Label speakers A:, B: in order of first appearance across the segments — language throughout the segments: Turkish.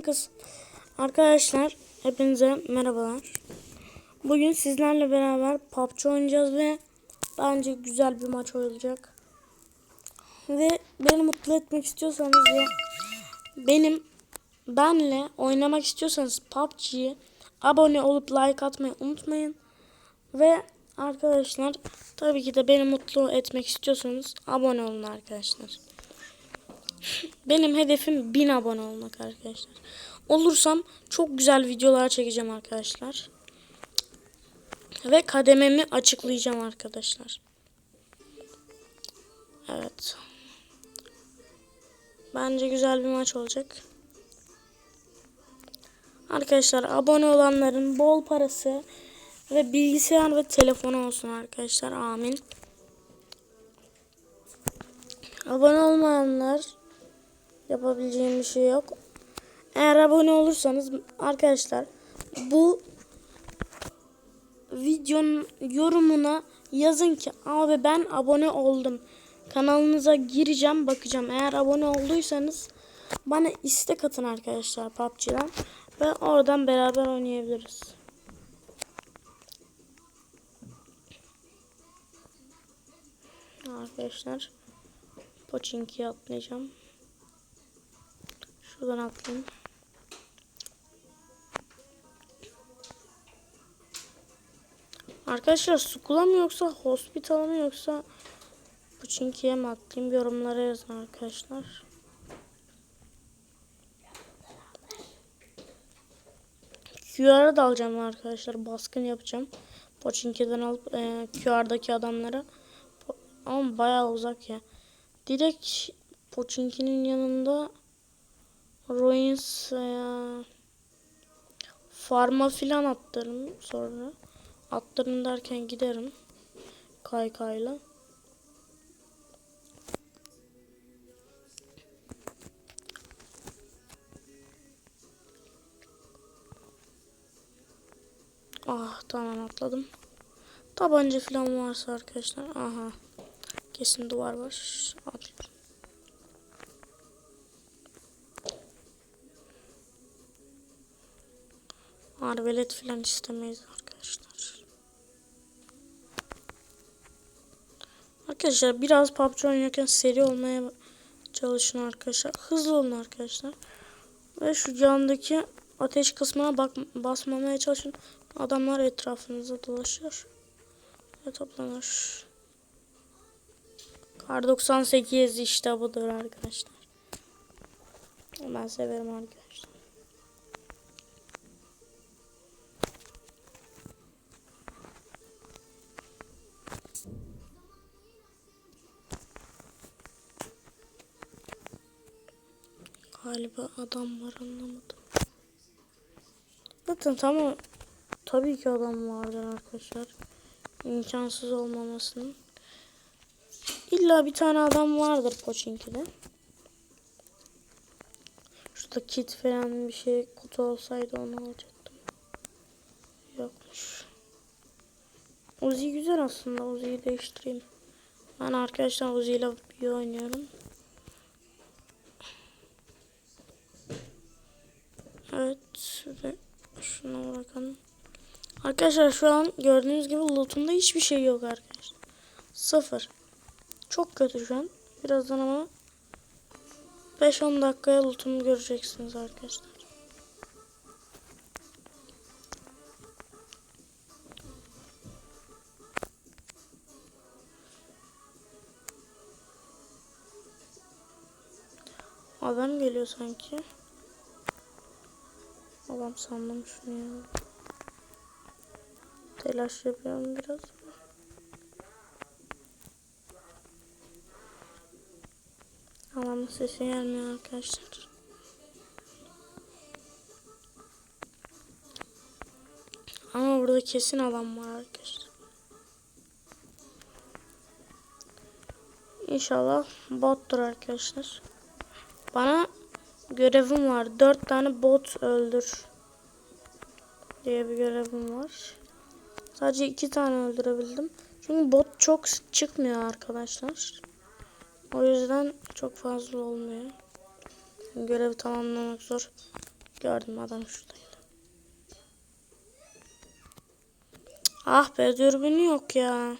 A: Kız. Arkadaşlar hepinize merhabalar. Bugün sizlerle beraber PUBG oynayacağız ve bence güzel bir maç olacak. Ve beni mutlu etmek istiyorsanız ve benim benle oynamak istiyorsanız PUBG'ye abone olup like atmayı unutmayın. Ve arkadaşlar tabii ki de beni mutlu etmek istiyorsanız abone olun arkadaşlar. Benim hedefim 1000 abone olmak arkadaşlar. Olursam çok güzel videolar çekeceğim arkadaşlar. Ve kadememi açıklayacağım arkadaşlar. Evet. Bence güzel bir maç olacak. Arkadaşlar abone olanların bol parası ve bilgisayar ve telefonu olsun arkadaşlar. Amin. Abone olmayanlar yapabileceğim bir şey yok. Eğer abone olursanız arkadaşlar bu videonun yorumuna yazın ki abi ben abone oldum. Kanalınıza gireceğim bakacağım. Eğer abone olduysanız bana istek atın arkadaşlar PUBG'den ve oradan beraber oynayabiliriz. Arkadaşlar Pochinki'ye atlayacağım. Şuradan atlayayım. Arkadaşlar Sukula mı yoksa Hospital mı yoksa Pochinki'ye mi atlayayım yorumlara yazın arkadaşlar. QR'a da alacağım arkadaşlar. Baskın yapacağım. Pochinki'den alıp e, QR'daki adamlara. Ama bayağı uzak ya. Direkt Pochinki'nin yanında Ruins veya Farma filan attırım sonra. Attırım derken giderim. Kaykayla. Ah tamam atladım. Tabanca filan varsa arkadaşlar. Aha. Kesin duvar var. Atlıyorum. Arbelet filan istemeyiz arkadaşlar. Arkadaşlar biraz PUBG oynarken seri olmaya çalışın arkadaşlar. Hızlı olun arkadaşlar. Ve şu candaki ateş kısmına bak basmamaya çalışın. Adamlar etrafınıza dolaşır. Ve toplanır. Kar 98 işte budur arkadaşlar. Ben severim arkadaşlar. Galiba adam var anlamadım. Zaten tamam. Tabii ki adam vardır arkadaşlar. İmkansız olmamasının. İlla bir tane adam vardır Pochinki'de. Şurada kit falan bir şey kutu olsaydı onu alacaktım. Yokmuş. Uzi güzel aslında. Uzi'yi değiştireyim. Ben arkadaşlar Uzi ile bir oynuyorum. Evet ve şuna bakalım. Arkadaşlar şu an gördüğünüz gibi lootumda hiçbir şey yok arkadaşlar. Sıfır. Çok kötü şu an. Birazdan ama 5-10 dakikaya lootumu göreceksiniz arkadaşlar. Adam geliyor sanki. Adam sandım şunu ya. Telaş yapıyorum biraz. Adamın sesi gelmiyor arkadaşlar. Ama burada kesin adam var arkadaşlar. İnşallah bottur arkadaşlar. Bana görevim var. Dört tane bot öldür diye bir görevim var. Sadece iki tane öldürebildim. Çünkü bot çok çıkmıyor arkadaşlar. O yüzden çok fazla olmuyor. Görevi tamamlamak zor.
B: Gördüm adam şuradaydı. Ah be dürbünü yok ya.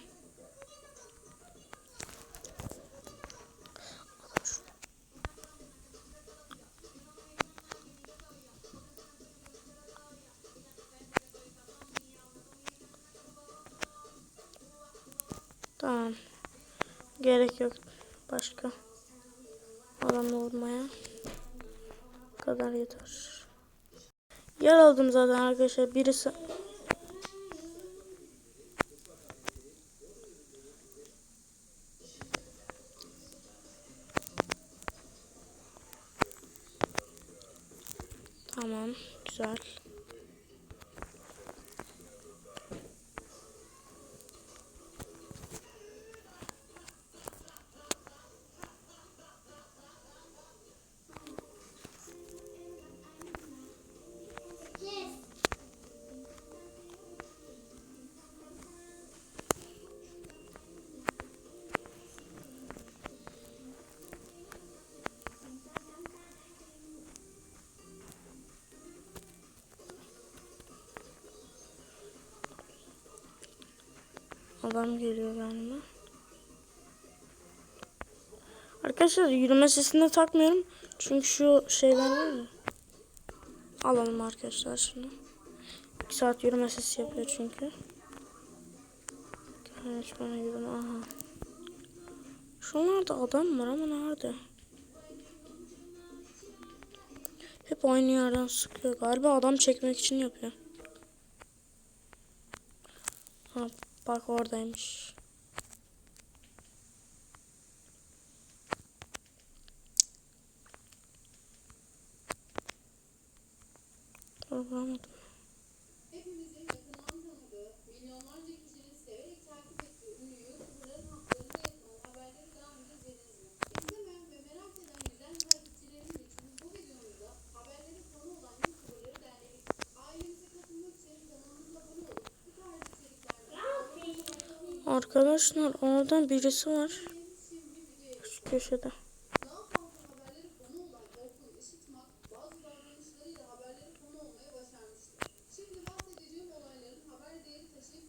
B: Başka adamla vurmaya. Bu kadar yeter. Yer aldım zaten arkadaşlar. Birisi Adam geliyor galiba. Arkadaşlar yürüme sesini takmıyorum. Çünkü şu şeyler var ya. Alalım arkadaşlar şunu. 2 saat yürüme sesi yapıyor çünkü. Hiç bana yürüme. Aha. Şunlarda adam var ama nerede? Hep aynı yerden sıkıyor. Galiba adam çekmek için yapıyor. Ha, bak oradaymış. Vuramadım.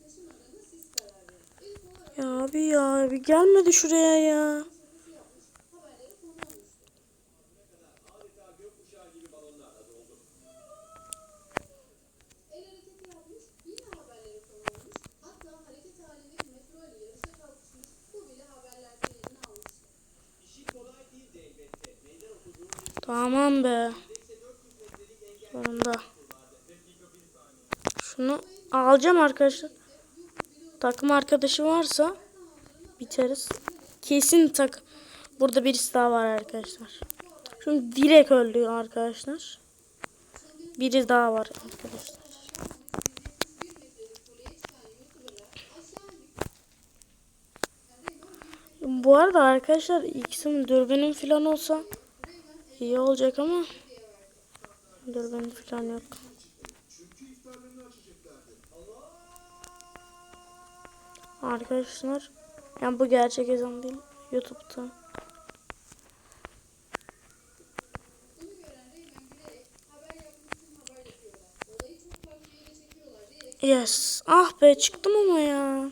A: Taşımadığını siz karar verin. İlk olarak
B: Ya abi ya bir gelmedi şuraya ya. Alacağım arkadaşlar. Takım arkadaşı varsa biteriz. Kesin tak. Burada birisi daha var arkadaşlar. Şimdi direkt öldü arkadaşlar. Biri daha var arkadaşlar. Bu arada arkadaşlar ikisinin dürbünün falan olsa iyi olacak ama dürbün falan yok. Arkadaşlar yani bu gerçek ezan değil YouTube'da. Yes. Ah be çıktım ama ya.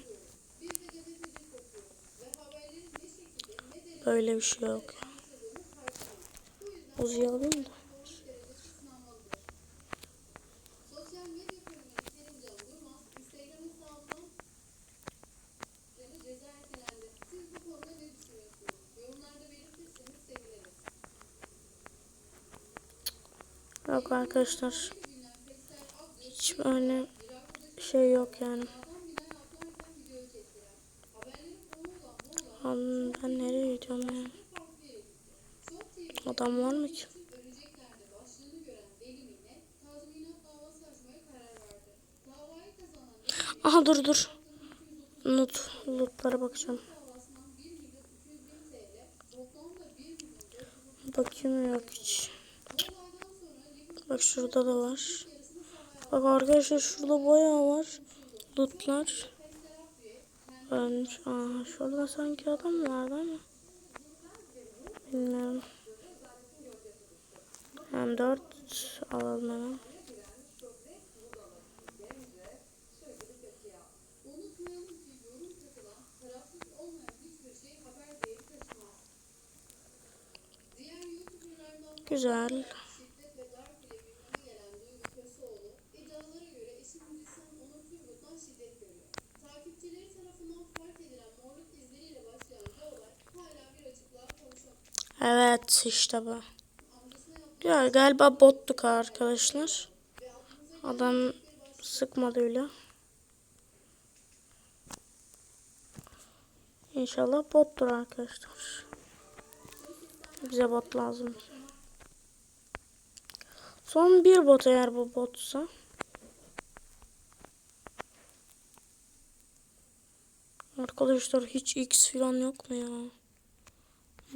B: Böyle bir şey yok. alayım da. Yok arkadaşlar. Hiç öyle şey yok yani. Abi ben nereye gidiyorum ya? Adam var mı ki? Aha dur dur. Loot, lootlara bakacağım.
A: davasından 1 milyon 200 bin TL, toplamda 1 milyon 400
B: Bakayım yok hiç.
A: Bu olaydan sonra Liverpool
B: Bak şurada da var. Bak arkadaşlar şurada bayağı var. Lootlar. Ölmüş. Aa, şurada sanki adam vardı ama. Bilmiyorum.
A: Hem 4 alalım hemen.
B: Unutmayalım Yaptığı
A: Ya galiba bottuk arkadaşlar. Adam sıkmadı öyle. İnşallah bottur arkadaşlar. Bize bot lazım. Son bir bot eğer bu botsa. Arkadaşlar hiç X falan yok mu ya?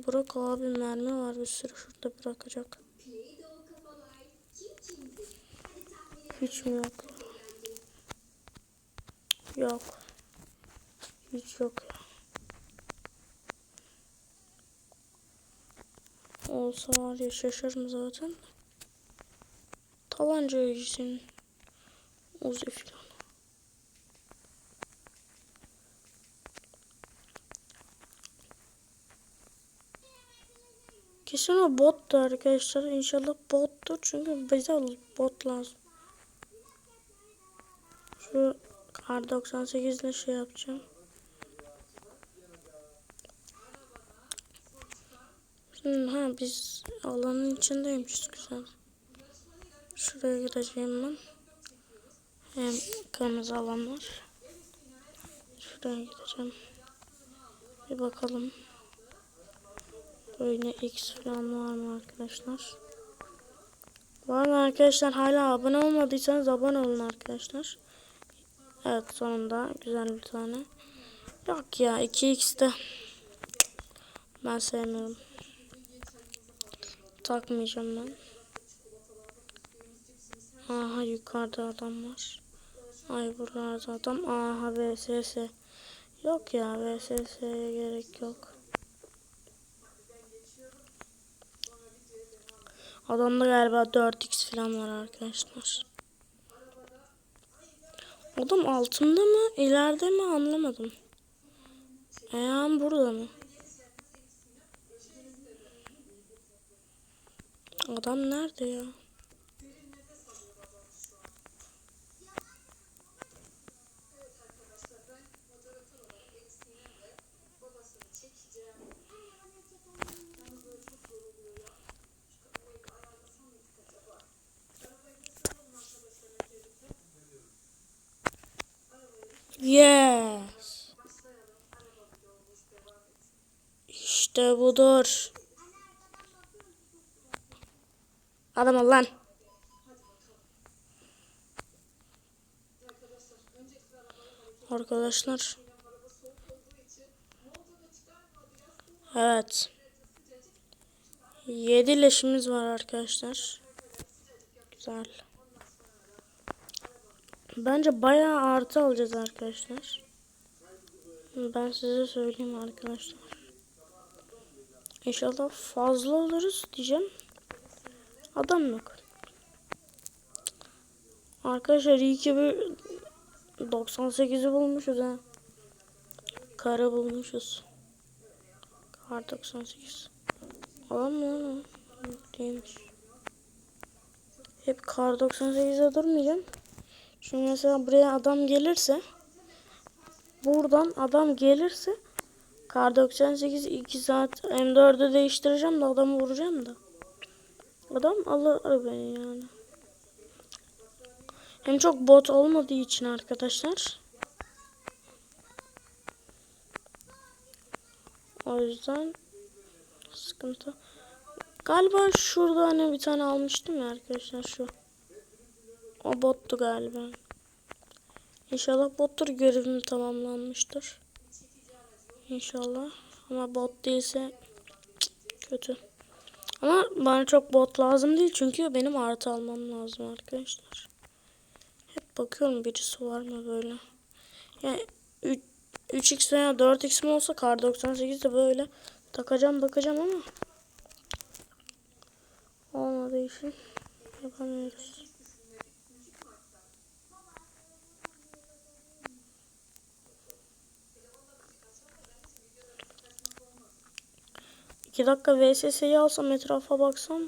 A: Bırak abi mermi var bir sürü şurada bırakacak. Hiç mi yok? Yok. Hiç yok. Olsa var ya şaşarım zaten. Tabanca için Uzi falan. Kesin o bottu arkadaşlar. İnşallah bottur. Çünkü bize bot lazım. Şu kar 98 ile şey yapacağım. Şimdi, ha biz alanın içindeymişiz güzel. Şuraya gideceğim ben. Hem kırmızı alan var. Şuraya gideceğim. Bir bakalım. Böyle X falan var mı arkadaşlar? Var mı arkadaşlar? Hala abone olmadıysanız abone olun arkadaşlar. Evet sonunda güzel bir tane. Yok ya 2x'te. Ben sevmiyorum. Takmayacağım ben. Aha yukarıda adam var. Ay buralarda adam. Aha VSS. Yok ya VSS'ye gerek yok. Adamda galiba 4x falan var arkadaşlar. Adam altında mı ileride mi anlamadım. Ayağım burada mı? Adam nerede ya? Yes. İşte budur. Adam ol lan. Arkadaşlar. Evet. 7 leşimiz var arkadaşlar. Güzel. Bence bayağı artı alacağız arkadaşlar. Ben size söyleyeyim arkadaşlar. İnşallah fazla oluruz diyeceğim. Adam yok. Arkadaşlar iyi ki bir 98'i bulmuşuz ha. Kara bulmuşuz. Kar 98. Adam mı değilmiş. Hep kar 98'e durmayacağım. Şimdi mesela buraya adam gelirse buradan adam gelirse kar 98 2 saat M4'ü değiştireceğim de adamı vuracağım da. Adam alır beni yani. Hem çok bot olmadığı için arkadaşlar. O yüzden sıkıntı. Galiba şurada hani bir tane almıştım ya arkadaşlar şu. O bottu galiba. İnşallah bottur görevim tamamlanmıştır. İnşallah. Ama bot değilse kötü. Ama bana çok bot lazım değil çünkü benim artı almam lazım arkadaşlar. Hep bakıyorum birisi var mı böyle. Yani 3x veya 4x mi olsa kar 98 de böyle takacağım bakacağım ama olmadı için yapamıyoruz. İki dakika VSS'yi alsam etrafa baksam.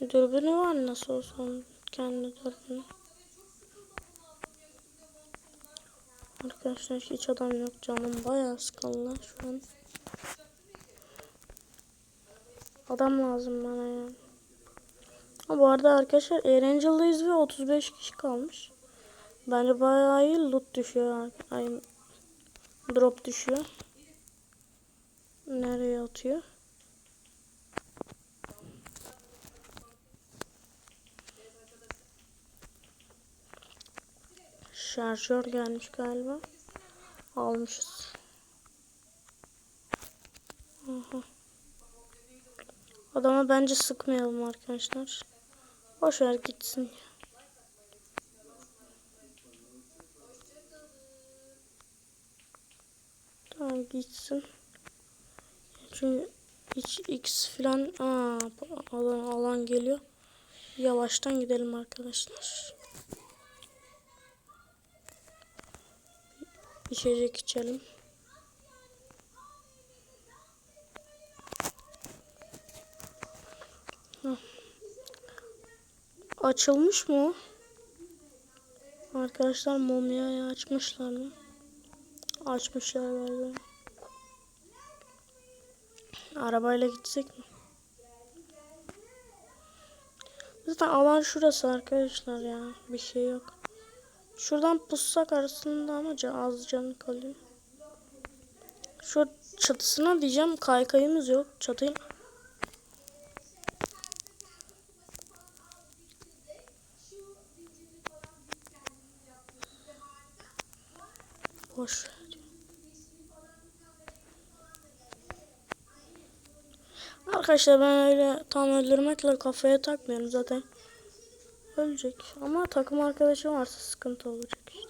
A: Dürbünü var nasıl olsa onun kendi dürbünü. Arkadaşlar hiç adam yok canım bayağı sıkıldı şu an. Adam lazım bana ya. Ha, bu arada arkadaşlar Erangel'dayız ve 35 kişi kalmış. Bence bayağı iyi loot düşüyor. Ay, drop düşüyor. Nereye atıyor? Şarjör gelmiş galiba. Almışız. Aha. Adama bence sıkmayalım arkadaşlar. Boş ver gitsin. Tamam gitsin. Çünkü hiç X falan aa, alan, alan geliyor. Yavaştan gidelim arkadaşlar. İçecek içelim. Hah. Açılmış mı? Arkadaşlar mumyayı açmışlar mı? Açmışlar galiba. Arabayla gitsek mi? Zaten alan şurası arkadaşlar ya. Bir şey yok. Şuradan pussak arasında ama az canı kalıyor. Şu çatısına diyeceğim kaykayımız yok. Çatıyı boş Arkadaşlar ben öyle tam öldürmekle kafaya takmıyorum zaten. Ölecek. Ama takım arkadaşı varsa sıkıntı olacak işte.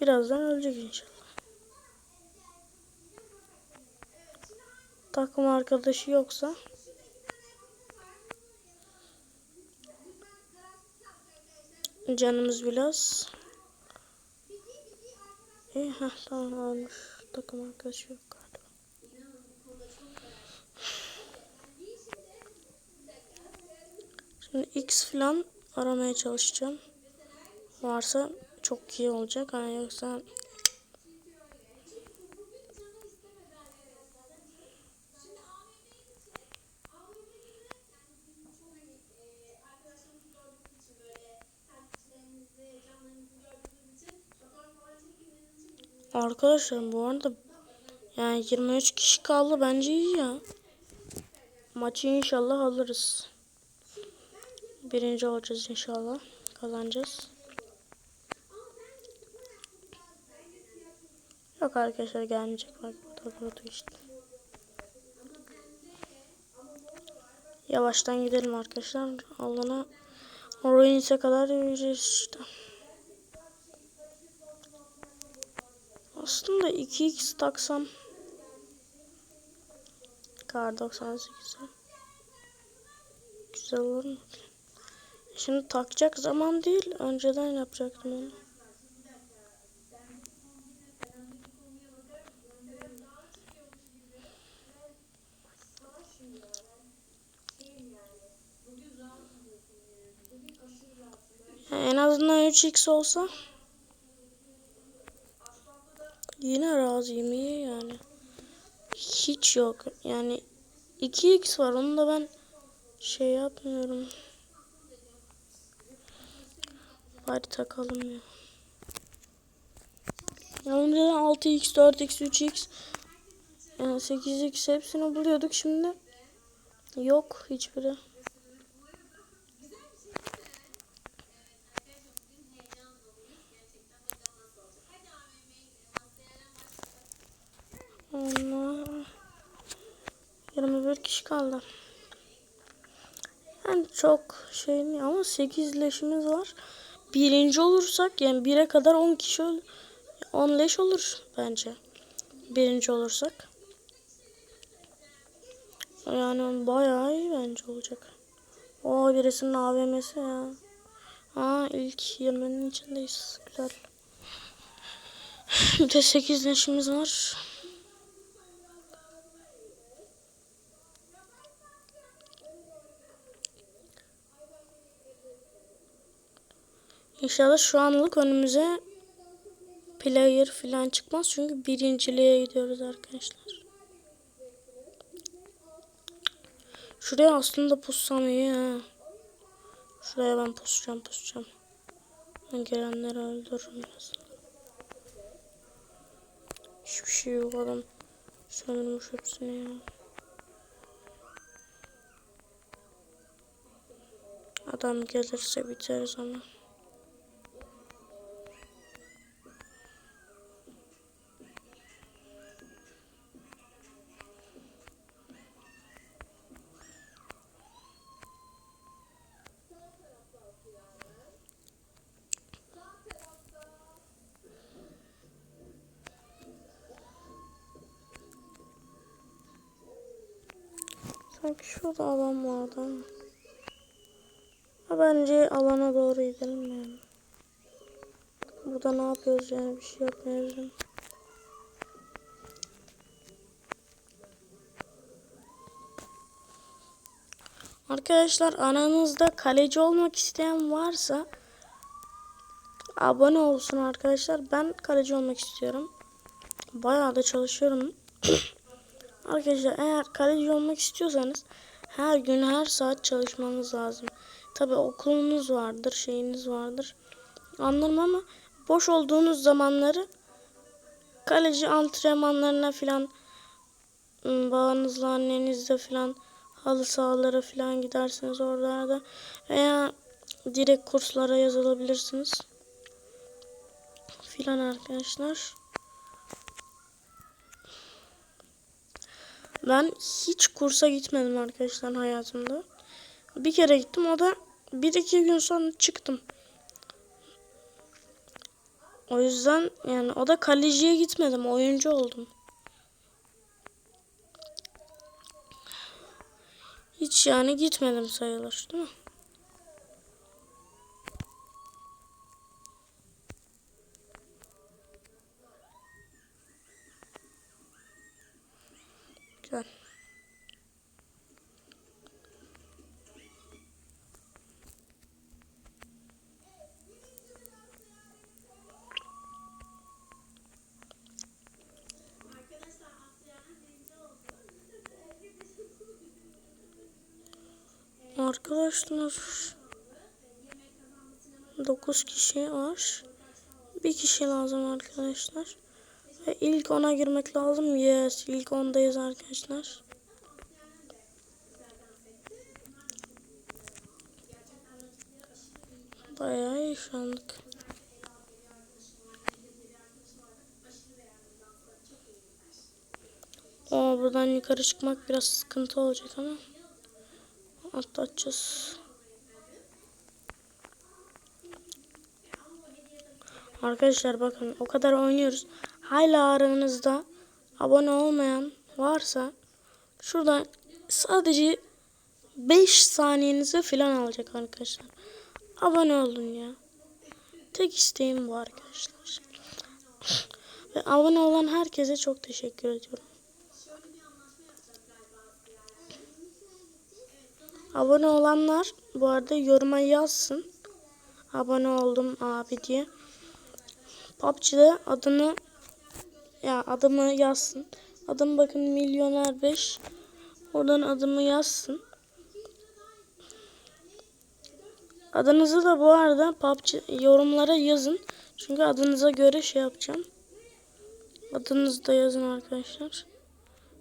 A: Birazdan ölecek inşallah. Takım arkadaşı yoksa canımız biraz İyi heh, tamam olmuş. Takım arkadaşı yok galiba. Şimdi X falan aramaya çalışacağım. Varsa çok iyi olacak. Hani yoksa Arkadaşlar bu arada yani 23 kişi kaldı bence iyi ya. Maçı inşallah alırız. Birinci olacağız inşallah. Kazanacağız. Yok arkadaşlar gelmeyecek bak bu da burada işte. Yavaştan gidelim arkadaşlar. Alana Ruins'e kadar yürüyeceğiz işte. Aslında 2x taksam Kar 98'e Güzel olur mu? Şimdi takacak zaman değil. Önceden yapacaktım onu. En azından 3x olsa Yine razıyım iyi yani. Hiç yok. Yani 2x var. Onu da ben şey yapmıyorum. Hadi takalım ya. Ya önceden 6x, 4x, 3x, yani 8x hepsini buluyorduk şimdi. Yok hiçbiri. Kaldı. Yani çok şey mi ama 8 leşimiz var. Birinci olursak yani 1'e kadar 10 kişi ol 10 leş olur bence. Birinci olursak. Yani bayağı iyi bence olacak. O birisinin AVM'si ya. Aa ilk 20'nin içindeyiz. Güzel. Bir de 8 neşimiz var. İnşallah şu anlık önümüze player falan çıkmaz. Çünkü birinciliğe gidiyoruz arkadaşlar. Şuraya aslında pussam iyi ha. Şuraya ben pusacağım pusacağım. Gelenleri öldürürüm biraz. Hiçbir şey yok adam. Sömürmüş hepsini ya. Adam gelirse biteriz ama. Sanki şurada adam vardı ama. Ha, bence alana doğru gidelim yani. Burada ne yapıyoruz yani bir şey yapmıyoruz. Arkadaşlar aranızda kaleci olmak isteyen varsa abone olsun arkadaşlar. Ben kaleci olmak istiyorum. Bayağı da çalışıyorum. Arkadaşlar eğer kaleci olmak istiyorsanız her gün her saat çalışmanız lazım. Tabi okulunuz vardır, şeyiniz vardır. Anlarım ama boş olduğunuz zamanları kaleci antrenmanlarına filan ım, babanızla annenizle filan halı sahalara filan gidersiniz oralarda veya direkt kurslara yazılabilirsiniz filan arkadaşlar. Ben hiç kursa gitmedim arkadaşlar hayatımda. Bir kere gittim o da bir iki gün sonra çıktım. O yüzden yani o da kaleciye gitmedim. Oyuncu oldum. Hiç yani gitmedim sayılır değil mi? Güzel. Arkadaşlar 9 kişi var. Bir kişi lazım arkadaşlar. Ve ilk ona girmek lazım. Yes, ilk ondayız arkadaşlar. Bayağı iyi şu anlık. Buradan yukarı çıkmak biraz sıkıntı olacak ama atlatacağız. Arkadaşlar bakın o kadar oynuyoruz. Hala aranızda abone olmayan varsa şuradan sadece 5 saniyenizi falan alacak arkadaşlar. Abone olun ya. Tek isteğim bu arkadaşlar. Ve abone olan herkese çok teşekkür ediyorum. Abone olanlar bu arada yoruma yazsın. Abone oldum abi diye. PUBG'de adını ya adımı yazsın. Adım bakın milyoner 5. Oradan adımı yazsın. Adınızı da bu arada PUBG yorumlara yazın. Çünkü adınıza göre şey yapacağım. Adınızı da yazın arkadaşlar.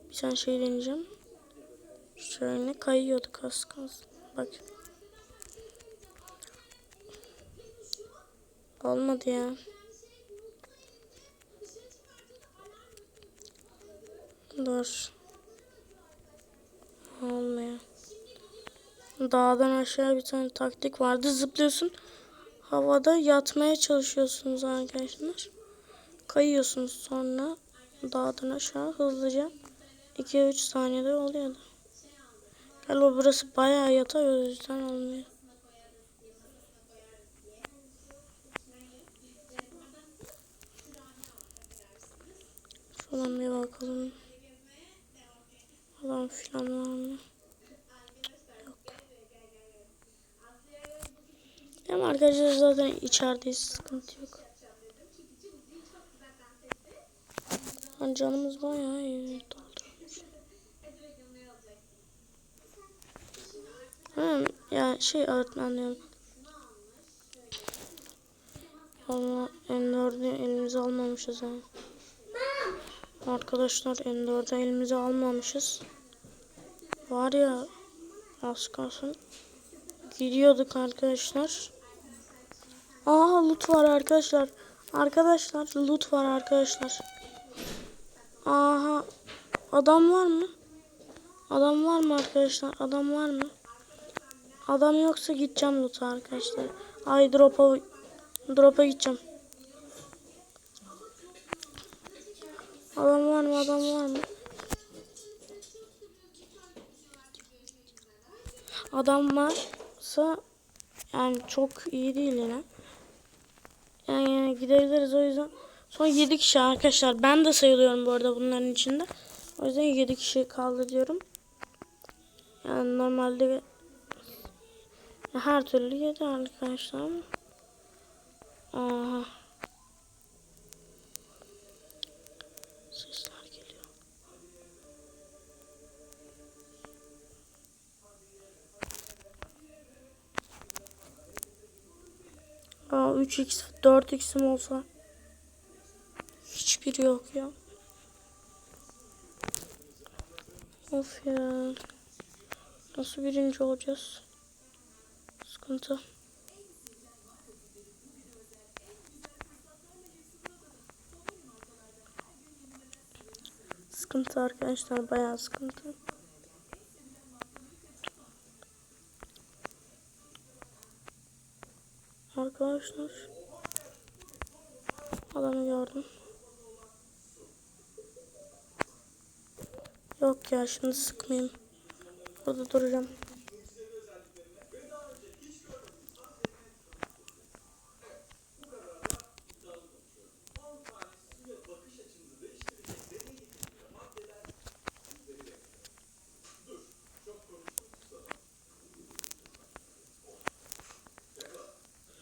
A: Bir tane şey deneyeceğim. Şöyle kayıyorduk az kalsın. Bak. Olmadı ya. Dur. Olmuyor. Dağdan aşağı bir tane taktik vardı. Zıplıyorsun. Havada yatmaya çalışıyorsunuz arkadaşlar. Kayıyorsunuz sonra dağdan aşağı hızlıca. 2-3 saniyede oluyordu. Galiba burası bayağı yatay o yüzden olmuyor. Şuradan bir bakalım. Falan filan var mı? Yok. Ama arkadaşlar zaten içerideyiz. Sıkıntı yok. Lan canımız bayağı iyi Ha, ya şey öğretmenim. Valla M4'ü elimize almamışız ha. Arkadaşlar M4'ü elimize almamışız. Var ya az kalsın. Gidiyorduk arkadaşlar. Aa loot var arkadaşlar. Arkadaşlar loot var arkadaşlar. Aha adam var mı? Adam var mı arkadaşlar? Adam var mı? Adam yoksa gideceğim loot'a arkadaşlar. Ay drop'a drop'a gideceğim. Adam var mı? Adam var mı? Adam varsa yani çok iyi değil yine. Yani, yani gidebiliriz o yüzden. Son 7 kişi arkadaşlar. Ben de sayılıyorum bu arada bunların içinde. O yüzden 7 kişi kaldı diyorum. Yani normalde her türlü 7 arkadaşlar. Aha. Sesler geliyor. Aa 3x 4x'im olsa hiçbiri yok ya. Of ya. Nasıl birinci olacağız? Sıkıntı. Sıkıntı arkadaşlar bayağı sıkıntı. Arkadaşlar adamı gördüm. Yok ya şimdi sıkmayayım. Burada duracağım.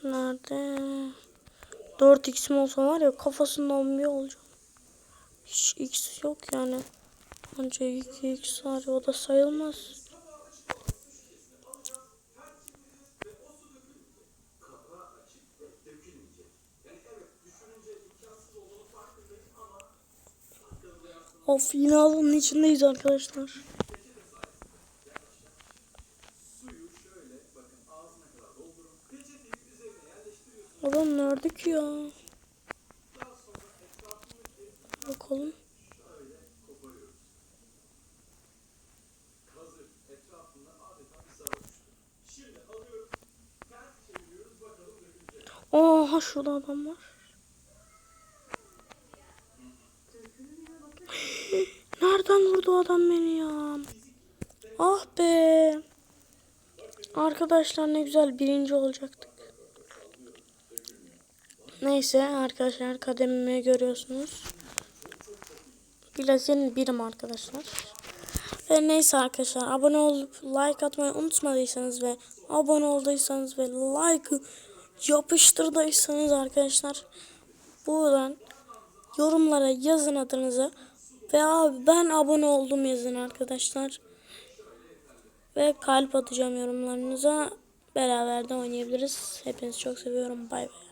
A: Nerede? 4x'im olsa var ya kafasından bir olacağım. Hiç x yok yani. Anca 2x var o da sayılmaz. Of yine alanın içindeyiz arkadaşlar. Adam nerede ki ya? Bakalım. Oha şurada adam var. Nereden vurdu adam beni ya? Ah be. Arkadaşlar ne güzel birinci olacaktık. Neyse arkadaşlar kademimi görüyorsunuz. Bilesin birim arkadaşlar. Ve neyse arkadaşlar abone olup like atmayı unutmadıysanız ve abone olduysanız ve like yapıştırdıysanız arkadaşlar buradan yorumlara yazın adınızı ve abi ben abone oldum yazın arkadaşlar. Ve kalp atacağım yorumlarınıza. Beraber de oynayabiliriz. Hepinizi çok seviyorum. Bay bay.